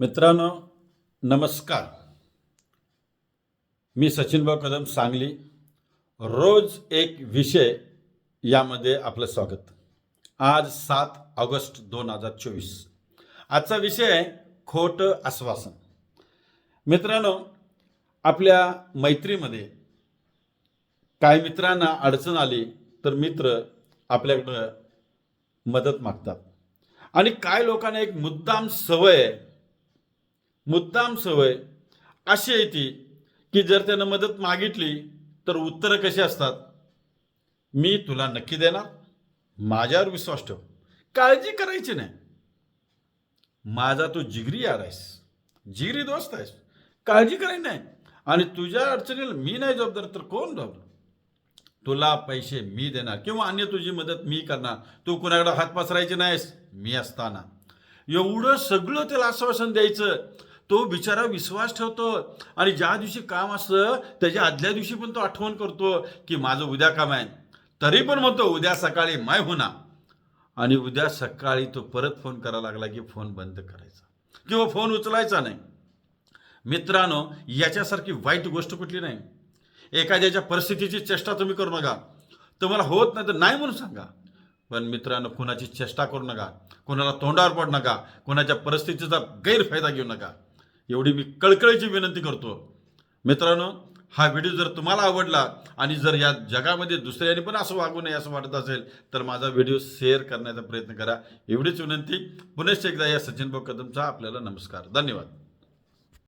मित्रांनो नमस्कार. मी सचिनभाऊ कदम सांगली. रोज एक विषय यामध्ये आपलं स्वागत. आज सात ऑगस्ट दोन हजार चोवीस. आजचा विषय आहे खोटं आश्वासन. मित्रांनो आपल्या मैत्रीमध्ये काही मित्रांना अडचण आली तर मित्र आपल्याकडं मदत मागतात. आणि काय लोकांना एक मुद्दाम सवय आहे मुद्दाम सवय अशी आहे ती की जर त्यानं मदत मागितली तर उत्तरं कशी असतात? मी तुला नक्की देणार. माझ्यावर विश्वास ठेव. काळजी करायची नाही. माझा तू जिगरी यार आहेस. जिगरी दोस्त आहेस. काळजी करायची नाही. आणि तुझ्या अडचणीला मी नाही जबाबदार तर कोण जबाबदार? तुला पैसे मी देणार. किंवा अन्य तुझी मदत मी करणार. तू कुणाकडे हात पसरायचे नाहीस? मी असताना. एवढं सगळं त्याला आश्वासन द्यायचं तो बिचारा विश्वास ठेवतो. आणि ज्या दिवशी काम असतं त्याच्या आदल्या दिवशी पण तो आठवण करतो की माझं उद्या काम आहे. तरी पण म्हणतो उद्या सकाळी माय होणार आणि उद्या सकाळी तो परत फोन करायला लागला की फोन बंद करायचा. किंवा फोन उचलायचा नाही. मित्रांनो याच्यासारखी वाईट गोष्ट कुठली नाही. एखाद्याच्या परिस्थितीची चेष्टा तुम्ही करू नका. तुम्हाला होत नाही तर नाही म्हणून सांगा. पण मित्रांनो कुणाची चेष्टा करू नका. कोणाला तोंडावर पड नका. कोणाच्या परिस्थितीचा गैरफायदा घेऊ नका. एवढी मी कळकळीची विनंती करतो. मित्रांनो हा व्हिडिओ जर तुम्हाला आवडला आणि जर या जगामध्ये दुसऱ्याने पण असं वागू नये असं वाटत असेल तर माझा व्हिडिओ शेअर करण्याचा प्रयत्न करा. एवढीच विनंती. पुनश्च एकदा या सचिन भाऊ कदमचा आपल्याला नमस्कार. धन्यवाद.